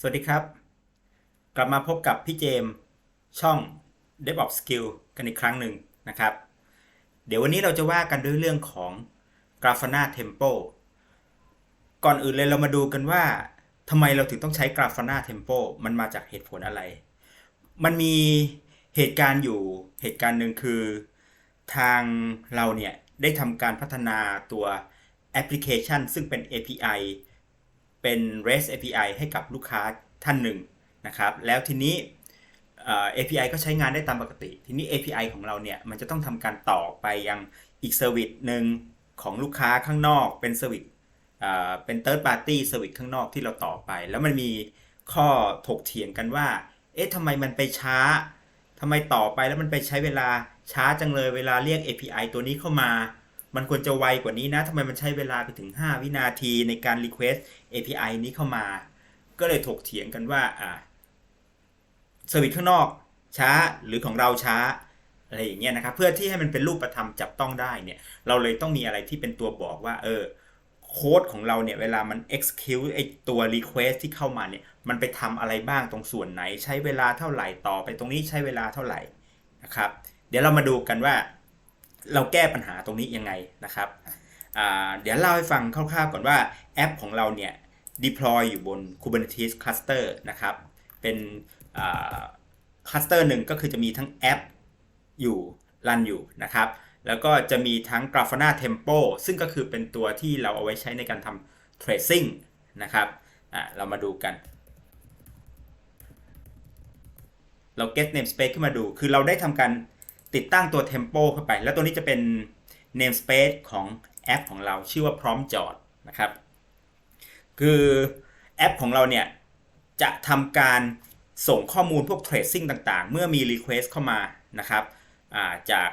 สวัสดีครับ กลับมาพบกับพี่เจม ช่อง DevOps Skill กันอีกครั้งหนึ่งนะครับ เดี๋ยววันนี้เราจะว่ากันด้วยเรื่องของ Grafana Tempo ก่อนอื่นเลยเรามาดูกันว่าทำไมเราถึงต้องใช้ Grafana Tempo มันมาจากเหตุผลอะไร มันมีเหตุการณ์อยู่เหตุการณ์หนึ่งคือ ทางเราเนี่ย ได้ทำการพัฒนาตัวแอปพลิเคชัน ซึ่งเป็น API เป็น REST API ให้กับลูกค้าท่านหนึ่งนะครับ แล้วทีนี้ API ก็ใช้งานได้ตามปกติ ทีนี้ API ของเราเนี่ย มันจะต้องทำการต่อไปยังอีกเซอร์วิสหนึ่งของลูกค้าข้างนอก เป็นเซอร์วิสเอ่อเป็น third party เซอร์วิสข้างนอกที่เราต่อไป แล้วมันมีข้อถกเถียงกันว่า เอ๊ะทำไมมันไปช้าทำไมต่อไปแล้วมันไปใช้เวลาช้าจังเลยเวลาเรียก API ตัวนี้เข้ามา มันควรจะไวกว่านี้นะทำไมมันใช้เวลาไปถึง 5 วินาทีในการ request API นี้เข้ามา ก็เลยถกเถียงกันว่าอ่าเซอร์วิสข้างนอกช้าหรือของเราช้าอะไรอย่างเงี้ยนะครับเพื่อที่ให้มันเป็นรูปธรรมจับต้องได้เนี่ยเราเลยต้องมีอะไรที่เป็นตัวบอกว่าเออโค้ดของเราเนี่ยเวลามัน execute ไอตัว request ที่เข้ามาเนี่ยมันไปทำอะไรบ้างตรงส่วนไหน ใช้เวลาเท่าไหร่ต่อไปตรงนี้ใช้เวลาเท่าไหร่นะครับ เดี๋ยวเรามาดูกันว่า เราแก้ปัญหาตรงนี้ยังไงนะครับเดี๋ยวเล่าให้ฟังคร่าวๆก่อนว่าแอปของเราเนี่ย deploy อยู่บน Kubernetes cluster นะครับ เป็นคลัสเตอร์หนึ่งก็คือจะมีทั้งแอปอยู่รันอยู่นะครับ แล้วก็จะมีทั้ง Grafana Tempo ซึ่งก็คือเป็นตัวที่เราเอาไว้ใช้ในการทำ tracing นะครับเรามาดูกัน เรา get namespace ขึ้นมาดู คือเราได้ทำการ ติดตั้งตัว Tempo เข้าไป แล้วตัวนี้จะเป็น namespace ของแอปของเราชื่อว่าพร้อมจอดนะครับ คือแอปของเราเนี่ย จะทำการส่งข้อมูลพวก tracing ต่างๆ เมื่อมี request เข้ามานะครับาจาก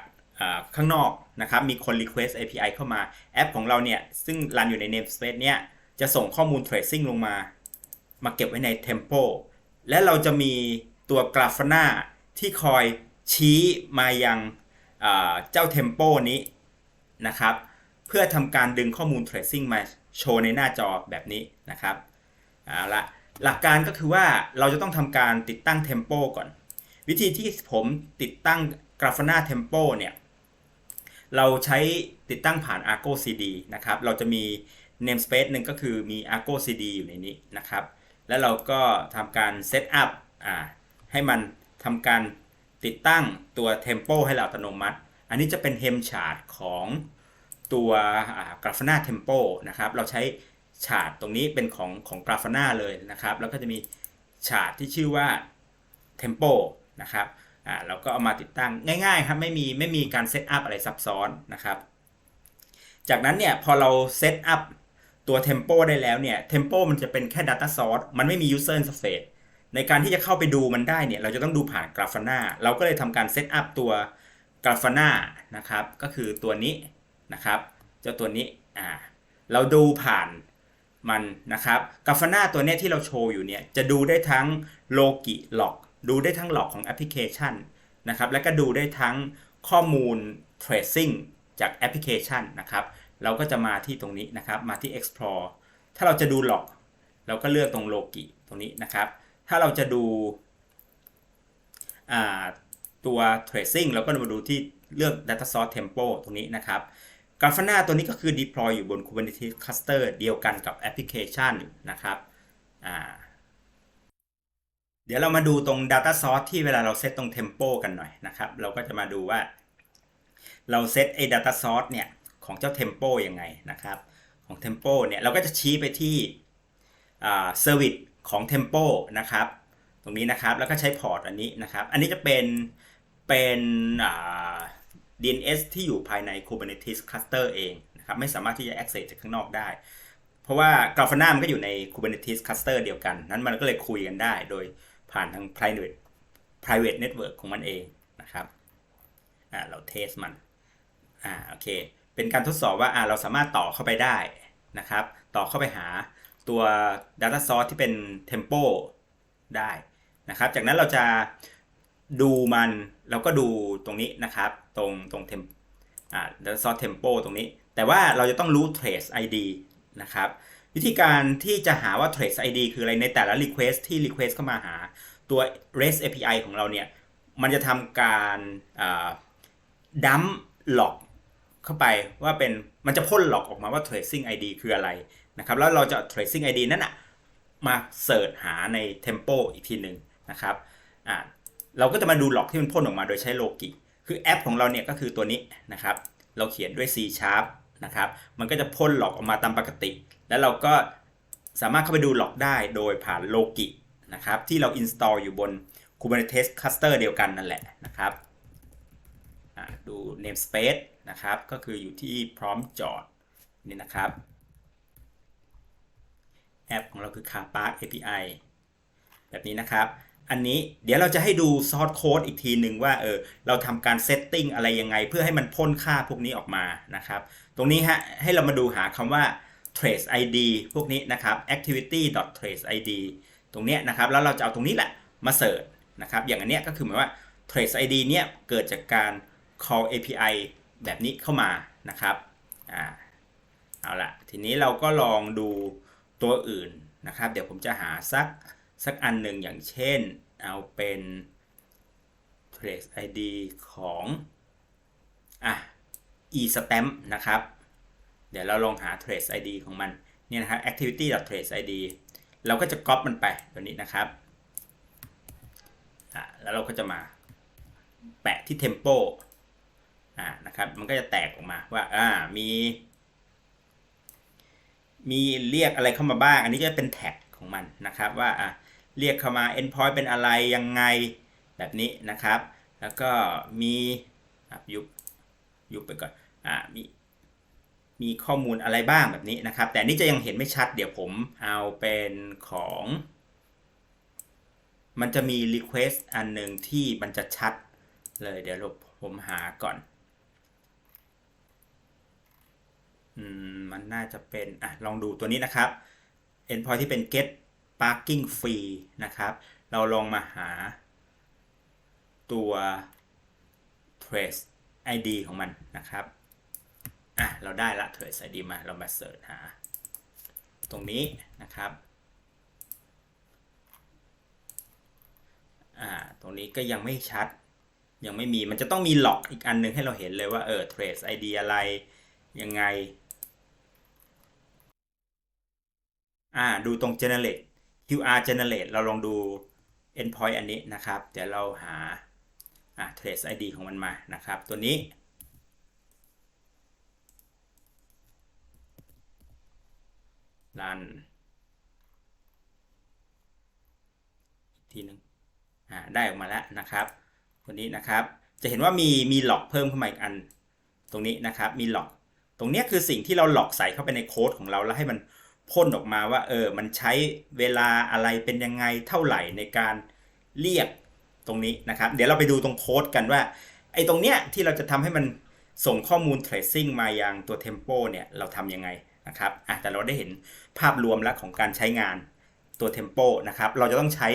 าข้างนอกนะครับ มีคน request API เข้ามาแอปของเราเนี่ย ซึ่งรันอยู่ใน namespace เนี่ย จะส่งข้อมูล tracing ลงมา มาเก็บไว้ใน Tempo และเราจะมีตัว Grafana ที่คอย ชี้มายังเจ้า Tempo นี้นะครับ เพื่อทำการดึงข้อมูล tracing มาโชว์ในหน้าจอแบบนี้นะครับเอาละหลักการก็คือว่าเราจะต้องทำการติดตั้ง Tempo ก่อน วิธีที่ผมติดตั้ง Grafana Tempo เนี่ย เราใช้ติดตั้งผ่าน Argo CD นะครับ เราจะมี namespace หนึ่งก็คือมี Argo CD อยู่ในนี้นะครับ แล้วเราก็ทำการ set up อ่าให้มันทำการ ติดตั้งตัว Tempo ให้เราอัตโนมัติ อันนี้จะเป็น hem chart ของตัวอ่า Grafana Tempo นะครับ เราใช้ฉาดตรงนี้เป็นของของ Grafana เลยนะครับ แล้วก็จะมีฉาร์ดที่ชื่อว่า Tempo นะครับอ่าเราก็เอามาติดตั้งง่ายๆครับไม่มีไม่มีการเซตอัพอะไรซับซ้อนนะครับ จากนั้นเนี่ยพอเราเซตอัพตัว Tempo ได้แล้วเนี่ย Tempo มันจะเป็นแค่ Data Source มันไม่มี User Interface ในการที่จะเข้าไปดูมันได้เนี่ย เราจะต้องดูผ่าน Grafana เราก็เลยทำการเซตอัพตัว Grafana นะครับ ก็คือตัวนี้นะครับ เจ้าตัวนี้อ่าเราดูผ่านมันนะครับ Grafana ตัวเนี้ยที่เราโชว์อยู่เนี่ย จะดูได้ทั้ง Logi Log ดูได้ทั้ง Log ของแอปพลิเคชันนะครับ แล้วก็ดูได้ทั้งข้อมูล tracing จากแอปพลิเคชันนะครับ เราก็จะมาที่ตรงนี้นะครับ มาที่ explore ถ้าเราจะดู log เราก็เลือกตรง logi ตรงนี้นะครับ ถ้าเราจะดูตัว tracing เราก็มาดูที่เลือก data source tempo ตรงนี้นะครับ Grafana ตัวนี้ก็คือ deploy อยู่บน Kubernetes cluster เดียวกันกับแอปพลิเคชันนะครับเดี๋ยวเรามาดูตรง data source ที่เวลาเราเซตตรง tempo กันหน่อยนะครับ เราก็จะมาดูว่า เราเซตไอ้ data source เนี่ย ของเจ้า tempo ยังไงนะครับ ของ tempo เนี่ย เราก็จะชี้ไปที่ service ของ tempo นะครับ ตรงนี้นะครับแล้วก็ใช้พอร์ตอันนี้นะครับ อันนี้จะเป็นเป็นอ่า DNS ที่อยู่ภายใน Kubernetes cluster เองนะครับไม่สามารถที่จะ access จากข้างนอกได้ เพราะว่า Grafana มันก็อยู่ใน Kubernetes cluster เดียวกัน นั้นมันก็เลยคุยกันได้โดยผ่านทาง private private network ของมันเองนะครับอ่าเราเทสมันอ่าโอเค เป็นการทดสอบว่าอ่าเราสามารถต่อเข้าไปได้นะครับ ต่อเข้าไปหา ตัว Data Source ที่เป็น Tempo ได้นะครับ จากนั้นเราจะดูมันเราก็ดูตรงนี้นะครับ ตรงตรง tem อ่า Data Source Tempo ตรงนี้ แต่ว่าเราจะต้องรู้ trace ID นะครับ วิธีการที่จะหาว่า trace ID คืออะไรในแต่ละ request ที่ request เข้ามาหาตัว REST API ของเราเนี่ย มันจะทำการดัมหลอก เข้าไปว่าเป็นมันจะพ่นหลอกออกมาว่า tracing ID คืออะไรนะครับแล้วเราจะ tracing ID นั้นอะมาเสิร์ชหาใน Tempo อีกทีหนึ่งนะครับอ่าเราก็จะมาดูหลอกที่มันพ่นออกมาโดยใช้โลกิคือแอปของเราเนี่ยก็คือตัวนี้นะครับเราเขียนด้วย C Sharp นะครับมันก็จะพ่นหลอกออกมาตามปกติ แล้วเราก็สามารถเข้าไปดูหลอกได้โดยผ่านโลกินะครับที่เรา install อยู่บน Kubernetes cluster เดียวกันนั่นแหละนะครับดู namespace นะครับ ก็คืออยู่ที่พร้อมจอดนี่นะครับ แอปของเราคือ Car Park API แบบนี้นะครับ อันนี้เดี๋ยวเราจะให้ดูซอสโค้ดอีกทีหนึ่งว่าเออเราทำการเซตติ้งอะไรยังไง เพื่อให้มันพ่นค่าพวกนี้ออกมานะครับ ตรงนี้ฮะให้เรามาดูหาคำว่า trace id พวกนี้นะครับ activity trace id ตรงเนี้ยนะครับ แล้วเราจะเอาตรงนี้แหละมาเสิร์ชนะครับ อย่างอันเนี้ยก็คือหมายว่า trace id เนี้ยเกิดจากการ call API แบบนี้เข้ามานะครับอ่าเอาละทีนี้เราก็ลองดูตัวอื่นนะครับ เดี๋ยวผมจะหาสักสักอันหนึ่งอย่างเช่นเอาเป็น trace id ของอะ e stamp นะครับ เดี๋ยวเราลองหา trace id ของมันเนี่ยนะครับ activity trace id เราก็จะก๊อปมันไปตัวนี้นะครับอะแล้วเราก็จะมาแปะที่ tempo อ่านะครับมันก็จะแตกออกมาว่าอ่ามี มีเรียกอะไรเข้ามาบ้าง อันนี้จะเป็นแท็กของมันนะครับว่าอะเรียกเข้ามา endpoint เป็นอะไรยังไงแบบนี้นะครับ แล้วก็มียุบยุบไปก่อนอ่ามีมีข้อมูลอะไรบ้างแบบนี้นะครับ แต่นี่จะยังเห็นไม่ชัด เดี๋ยวผมเอาเป็นของ มันจะมี request อันหนึ่งที่มันจะชัดเลยเดี๋ยวผมหาก่อน อืมมันน่าจะเป็นอะลองดูตัวนี้นะครับ endpoint ที่เป็น get parking free นะครับ เราลองมาหาตัว trace id ของมันนะครับอะเราได้ละ trace id มาเรามาเสิร์ชหา ตรงนี้นะครับอ่าตรงนี้ก็ยังไม่ชัดยังไม่มีมันจะต้องมีหลอกอีกอันนึงให้เราเห็นเลยว่าเออ trace id อะไรยังไง อ่าดูตรง generate QR generate เราลองดู endpoint อันนี้นะครับ เดี๋ยวเราหาอ่า trace id ของมันมานะครับ ตัวนี้รันทีหนึ่งอ่าได้ออกมาแล้วนะครับตัวนี้นะครับ จะเห็นว่ามีมีหลอกเพิ่มเข้ามาอีกอัน ตรงนี้นะครับ มีหลอก ตรงนี้คือสิ่งที่เราหลอกใส่เข้าไปในโค้ดของเราแล้วให้มัน พ่นออกมาว่าเออมันใช้เวลาอะไรเป็นยังไงเท่าไหร่ในการเรียกตรงนี้นะครับ เดี๋ยวเราไปดูตรงโค้ดกันว่าไอ้ตรงเนี้ยที่เราจะทำให้มันส่งข้อมูล tracing มายังตัว tempo เนี่ยเราทำยังไงนะครับอะแต่เราได้เห็นภาพรวมแล้วของการใช้งานตัว tempo นะครับ เราจะต้องใช้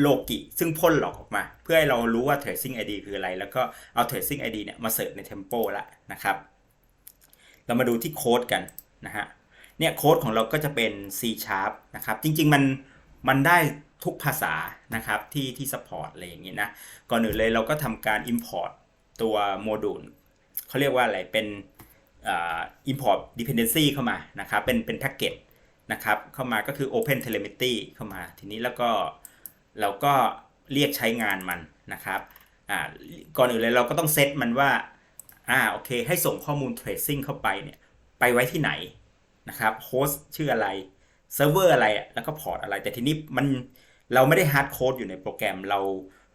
โลกิซึ่งพ่นหลอกออกมา เพื่อให้เรารู้ว่า tracing ID คืออะไร แล้วก็เอา tracing ID เนี่ยมาเสิร์ชใน tempo ละนะครับ เรามาดูที่โค้ดกันนะฮะ เนี่ยโค้ดของเราก็จะเป็น C sharp นะครับ จริง ๆ มันมันได้ทุกภาษานะครับที่ที่ support อะไรอย่างนี้นะ ก่อนอื่นเลยเราก็ทำการ import ตัวโมดูลเขาเรียกว่าอะไรเป็น import dependency เข้ามานะครับ เป็นเป็นแพ็กเกจนะครับ เข้ามาก็คือ open telemetry เข้ามา ทีนี้แล้วก็เราก็เรียกใช้งานมันนะครับอ่าก่อนอื่นเลยเราก็ต้องเซตมันว่าอ่าโอเค ให้ส่งข้อมูล tracing เข้าไปเนี่ยไปไว้ที่ไหน นะครับโฮสต์ชื่ออะไรเซิร์ฟเวอร์อะไรแล้วก็พอร์ตอะไร แต่ทีนี้มันเราไม่ได้ฮาร์ดโค้ดอยู่ในโปรแกรมเรา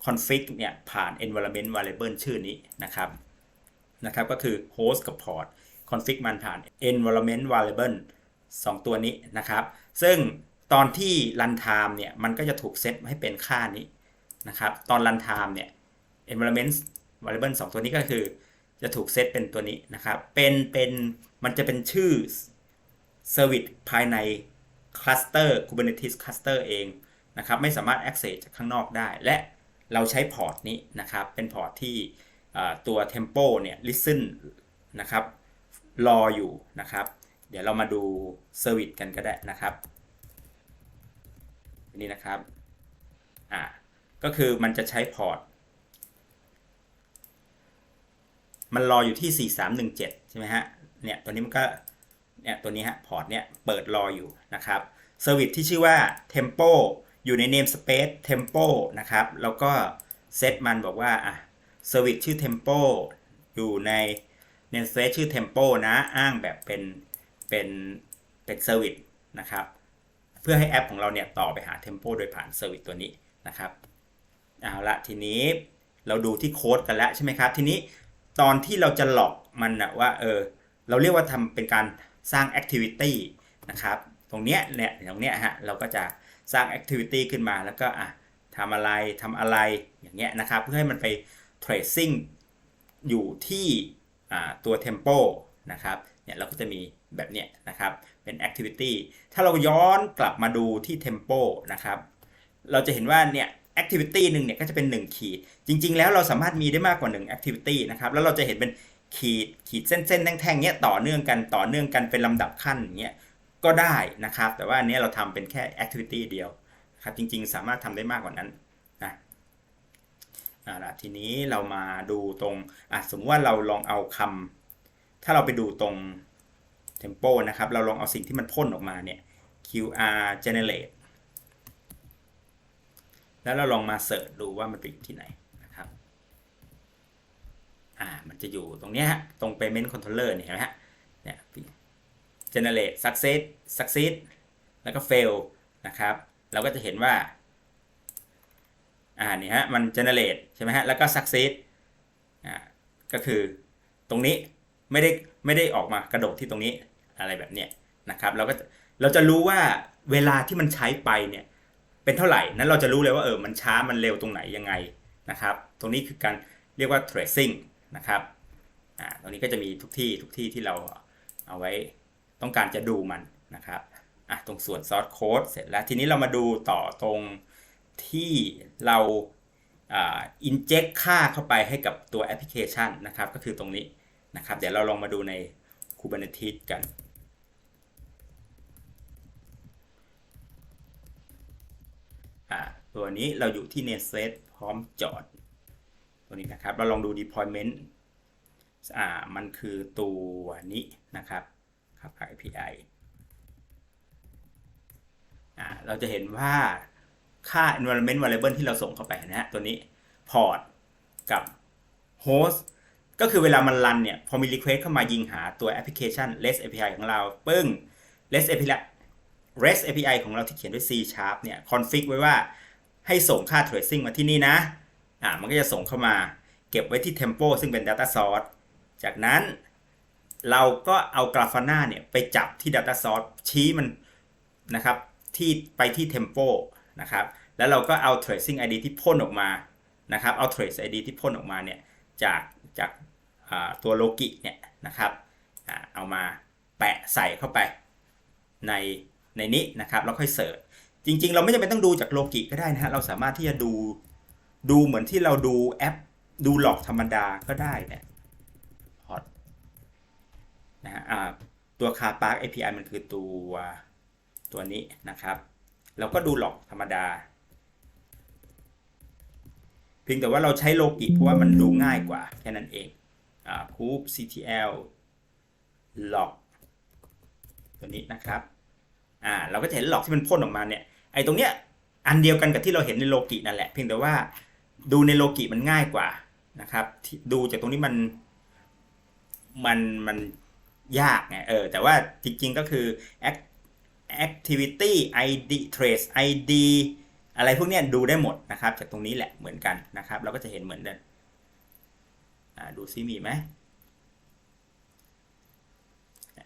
คอนฟิกเนี่ยผ่าน environment variable ชื่อนี้นะครับนะครับก็คือ host กับ port config มันผ่าน environment variable 2 ตัวนี้นะครับ ซึ่งตอนที่ runtime เนี่ยมันก็จะถูกเซตให้เป็นค่านี้นะครับ ตอน runtime เนี่ย environment variable 2 ตัวนี้ก็คือ จะถูกเซตเป็นตัวนี้นะครับ เป็นเป็นมันจะเป็นชื่อ Service ภายในคลัสเตอร์ Kubernetes Cluster เองนะครับไม่สามารถ access จากข้างนอกได้ และเราใช้พอร์ตนี้นะครับเป็นพอร์ตที่ตัว Tempo เนี่ย listen นะครับรออยู่นะครับ เดี๋ยวเรามาดูเซอร์วิสกันก็ได้นะครับนนี้นะครับอ่าก็คือมันจะใช้พอร์ต มันรออยู่ที่ 4317 ใช่ไหมฮะเนี่ยตัวนี้มันก็ เนี่ยตัวนี้ฮะพอร์ตเนี่ยเปิดรออยู่นะครับเซอร์วิสที่ชื่อว่า Tempo อยู่ใน namespace Tempo นะครับแล้วก็เซตมันบอกว่าอะเซอร์วิสชื่อ Tempo อยู่ใน namespace ชื่อ Tempo นะอ้างแบบเป็นเป็นเป็นเซอร์วิสนะครับเพื่อให้แอปของเราเนี่ยต่อไปหา Tempo โดยผ่านเซอร์วิสตัวนี้นะครับเอาละทีนี้เราดูที่โค้ดกันแล้วใช่ไหมครับ ทีนี้ตอนที่เราจะหลอกมันนะว่าเออเราเรียกว่าทำเป็นการ สร้าง activity นะครับตรงเนี้ยเนี่ยตรงเนี้ยฮะเราก็จะสร้าง activity ขึ้นมาแล้วก็อะทำอะไรทำอะไรอย่างเงี้ยนะครับ เพื่อให้มันไป tracing อยู่ที่ตัว tempo นะครับเนี่ยเราก็จะมีแบบเนี้ยนะครับเป็น activity ถ้าเราย้อนกลับมาดูที่ tempo นะครับเราจะเห็นว่าเนี่ย activity หนึ่งเนี่ยก็จะเป็น 1 ขีด จริง ๆ แล้วเราสามารถมีได้มากกว่า 1 activity นะครับ แล้วเราจะเห็นเป็น ขีดขีดเส้นๆแท่งๆเนี้ยต่อเนื่องกันต่อเนื่องกันเป็นลำดับขั้นเงี้ยก็ได้นะครับ แต่ว่าอันนี้เราทำเป็นแค่ activity เดียวครับจริงๆ สามารถทำได้มากกว่านั้นนะเอาล่ะทีนี้เรามาดูตรงอะสมมติว่าเราลองเอาคำถ้าเราไปดูตรง tempo นะครับ เราลองเอาสิ่งที่มันพ่นออกมาเนี่ย qr generate แล้วเราลองมาเสิร์ชดูว่ามันไปอยู่ที่ไหน อ่ามันจะอยู่ตรงเนี้ยฮะตรง payment controller เนี่ยเห็นไหมฮะเนี่ย generate success succeed แล้วก็ fail นะครับ เราก็จะเห็นว่าอ่านี่ฮะมัน generate ใช่ไหมฮะแล้วก็ succeed อ่าก็คือตรงนี้ไม่ได้ไม่ได้ออกมากระโดดที่ตรงนี้อะไรแบบเนี้ยนะครับเราก็เราจะรู้ว่าเวลาที่มันใช้ไปเนี่ยเป็นเท่าไหร่นั้นเราจะรู้เลยว่าเออมันช้ามันเร็วตรงไหนยังไงนะครับ ตรงนี้คือการเรียกว่า tracing นะครับอ่าตรงนี้ก็จะมีทุกที่ทุกที่ที่เราเอาไว้ต้องการจะดูมันนะครับอะตรงส่วน source code เสร็จแล้วทีนี้เรามาดูต่อตรงที่เราอ่า inject ค่าเข้าไปให้กับตัวแอปพลิเคชันนะครับก็คือตรงนี้นะครับเดี๋ยวเราลองมาดูใน Kubernetes กันอ่าตัวนี้เราอยู่ที่ namespace พร้อมจอด ตัวนี้นะครับ เราลองดู deployment อ่ามันคือตัวนี้นะครับครับ API อ่าเราจะเห็นว่าค่า environment variable ที่เราส่งเข้าไปนะฮะตัวนี้ port กับ host ก็คือเวลามันรันเนี่ย พอมี request เข้ามายิงหาตัวแอปพลิเคชัน REST API ของเรา ปึ้ง REST API REST API ของเราที่เขียนด้วย C Sharp เนี่ย config ไว้ว่าให้ส่งค่า tracing มาที่นี่นะ อ่ามันก็จะส่งเข้ามาเก็บไว้ที่ Tempo ซึ่งเป็น data source จากนั้นเราก็เอา Grafana เนี่ยไปจับที่ data source ชี้มันนะครับที่ไปที่ Tempo นะครับแล้วเราก็เอา tracing ID ที่พ่นออกมานะครับเอา trace ID ที่พ่นออกมาเนี่ยจากจากตัวโลกิเนี่ยนะครับเอามาแปะใส่เข้าไปในในนี้นะครับแล้วค่อยเสิร์ชจริงๆ เราไม่จำเป็นต้องดูจากโลกิก็ได้นะฮะเราสามารถที่จะดู ดูเหมือนที่เราดูแอป ดูหลอกธรรมดาก็ได้เนี่ยพอดนะฮะตัวคาปาร์ API มันคือตัวตัวนี้นะครับ เราก็ดูหลอกธรรมดา เพียงแต่ว่าเราใช้โลกิเพราะว่ามันดูง่ายกว่า แค่นั้นเองอ่า group ctl log ตัวนี้นะครับอ่าเราก็จะเห็นหลอกที่มันพ่นออกมาเนี่ยไอ้ตรงเนี้ยอันเดียวกันกับที่เราเห็นในโลกินั่นแหละ เพียงแต่ว่า ดูในโลกิมันง่ายกว่านะครับ ดูจากตรงนี้มันมันมันยากไงเออแต่ว่าจริงๆก็คือ activity id trace id อะไรพวกนี้ดูได้หมดนะครับ จากตรงนี้แหละเหมือนกันนะครับ เราก็จะเห็นเหมือนกันดูซิมีไหม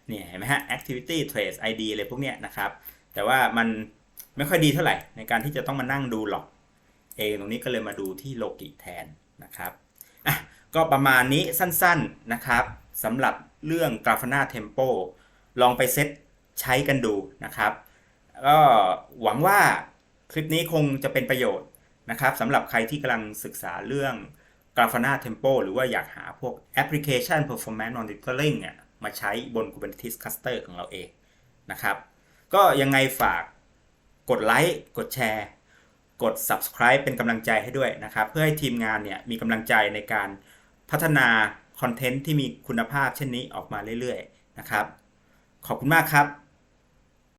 เนี่ยเห็นไหมฮะ activity trace id อะไรพวกเนี้ยนะครับ แต่ว่ามันไม่ค่อยดีเท่าไหร่ในการที่จะต้องมานั่งดูหรอก เองตรงนี้ก็เลยมาดูที่โลกิแทนนะครับอะก็ประมาณนี้สั้นๆนะครับสำหรับเรื่อง Grafana Tempo ลองไปเซตใช้กันดูนะครับก็หวังว่าคลิปนี้คงจะเป็นประโยชน์นะครับสำหรับใครที่กำลังศึกษาเรื่อง Grafana Tempo หรือว่าอยากหาพวกแอปพลิเคชัน Performance Monitoring เนี่ยมาใช้บน Kubernetes Cluster ของเราเองนะครับ ก็ยังไงฝากกดไลค์กดแชร์ กด subscribe เป็นกำลังใจให้ด้วยนะครับ เพื่อให้ทีมงานเนี่ยมีกำลังใจในการพัฒนาคอนเทนต์ที่มีคุณภาพเช่นนี้ออกมาเรื่อยๆนะครับ ขอบคุณมากครับ